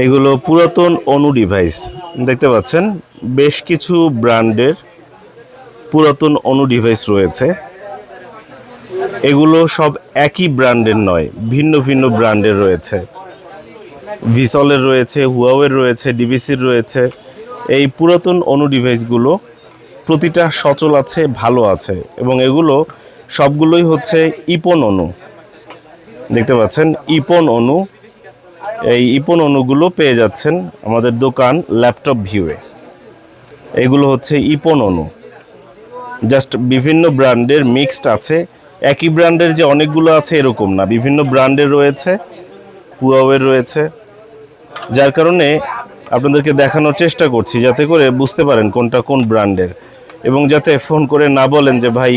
এগুলো পুরাতন অনু ডিভাইস দেখতে পাচ্ছেন? বেশ কিছু ব্র্যান্ডের পুরাতন অনু ডিভাইস রয়েছে। এগুলো সব একই ব্র্যান্ডের নয়, ভিন্ন ভিন্ন ব্র্যান্ডের রয়েছে। ভিসলের রয়েছে হুয়াওয়ের রয়েছে ডিভিসির রয়েছে। এই পুরাতন অনু ডিভাইসগুলো প্রতিটা সচল আছে, ভালো আছে এবং এগুলো সবগুলোই হচ্ছে ইপন অনু। দেখতে পাচ্ছেন? ইপন অনু এই ইপন অনুগুলো পেয়ে যাচ্ছেন আমাদের দোকান ল্যাপটপ ভিউয়ে এগুলো হচ্ছে ইপন অনু। জাস্ট বিভিন্ন ব্র্যান্ডের মিক্সড আছে। একই ব্র্যান্ডের যে অনেকগুলো আছে এরকম না। বিভিন্ন ব্র্যান্ডের রয়েছে হুয়াওয়ের রয়েছে। যার কারণে আপনাদেরকে দেখানোর চেষ্টা করছি যাতে করে বুঝতে পারেন কোনটা কোন ব্র্যান্ডের। এবং যাতে ফোন করে না বলেন যে, ভাই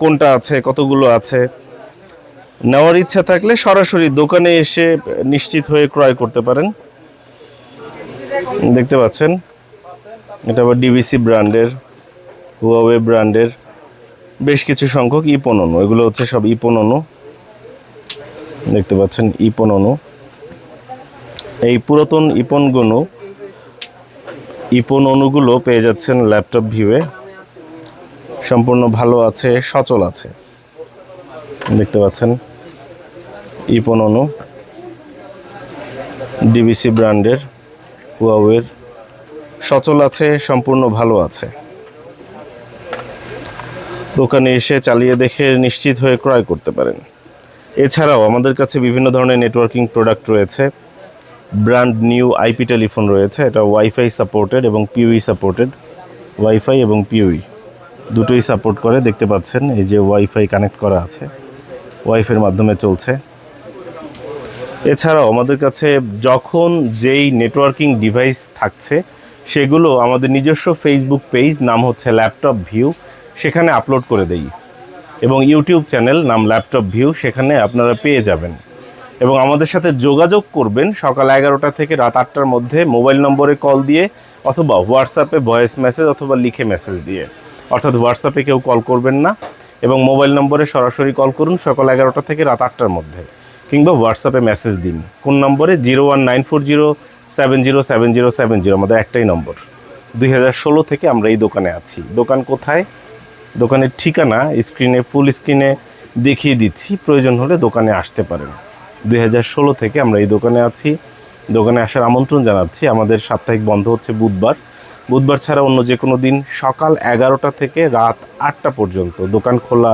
কোনটা আছে, কতগুলো আছে? নেওয়ার ইচ্ছা থাকলে সরাসরি দোকানে এসে নিশ্চিত হয়ে ক্রয় করতে পারেন দেখতে পাচ্ছেন এটা আবার ডিবিসি ব্র্যান্ডের হুয়াওয়ে ব্র্যান্ডের বেশ কিছু সংখ্যক ইপননু এগুলো হচ্ছে সব ইপননু দেখতে পাচ্ছেন ইপননু এই পুরাতন ইপনগুলো ইপন অনুগুলো পেয়ে যাচ্ছেন ল্যাপটপ ভিউয়ে সম্পূর্ণ ভালো আছে সচল আছে দেখতে পাচ্ছেন অনু ডিবিসি ব্র্যান্ডের হুয়াওয়ের সচল আছে, সম্পূর্ণ ভালো আছে। দোকানে এসে চালিয়ে দেখে নিশ্চিত হয়ে ক্রয় করতে পারেন। এছাড়াও আমাদের কাছে বিভিন্ন ধরনের নেটওয়ার্কিং প্রোডাক্ট রয়েছে। ব্র্যান্ড নিউ আইপি টেলিফোন রয়েছে, এটা ওয়াইফাই সাপোর্টেড এবং পিউই সাপোর্টেড। ওয়াইফাই এবং পিউই দুটোই সাপোর্ট করে, দেখতে পাচ্ছেন, এই যে ওয়াইফাই কানেক্ট করা আছে। ওয়াইফের মাধ্যমে চলছে। এছাড়াও আমাদের কাছে যখন যেই নেটওয়ার্কিং ডিভাইস থাকছে, সেগুলো আমাদের নিজস্ব ফেসবুক পেজ নাম হচ্ছে ল্যাপটপ ভিউ সেখানে আপলোড করে দেই। এবং ইউটিউব চ্যানেল নাম ল্যাপটপ ভিউ সেখানে আপনারা পেয়ে যাবেন। এবং আমাদের সাথে যোগাযোগ করবেন সকাল এগারোটা থেকে রাত আটটার মধ্যে মোবাইল নম্বরে কল দিয়ে, অথবা হোয়াটসঅ্যাপে ভয়েস মেসেজ অথবা লিখে মেসেজ দিয়ে। অর্থাৎ হোয়াটসঅ্যাপে কেউ কল করবেন না এবং মোবাইল নম্বরে সরাসরি কল করুন সকাল এগারোটা থেকে রাত আটটার মধ্যে। কিংবা হোয়াটসঅ্যাপে মেসেজ দিন। কোন নম্বরে zero one nine four zero seven zero seven zero seven zero আমাদের একটাই নম্বর। দুই হাজার ষোলো থেকে আমরা এই দোকানে আছি। দোকান কোথায়? দোকানের ঠিকানা স্ক্রিনে ফুল স্ক্রিনে দেখিয়ে দিচ্ছি। প্রয়োজন হলে দোকানে আসতে পারেন। দুই হাজার ষোলো থেকে আমরা এই দোকানে আছি। দোকানে আসার আমন্ত্রণ জানাচ্ছি। আমাদের সাপ্তাহিক বন্ধ হচ্ছে বুধবার। বুধবার ছাড়া অন্য যে কোনো দিন সকাল এগারোটা থেকে রাত আটটা পর্যন্ত দোকান খোলা,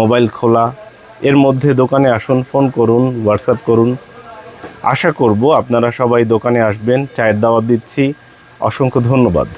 মোবাইল খোলা এর মধ্যে দোকানে আসুন ফোন করুন হোয়াটসঅ্যাপ করুন। আশা করব আপনারা সবাই দোকানে আসবেন। চায়ের দাওয়াত দিচ্ছি। অসংখ্য ধন্যবাদ।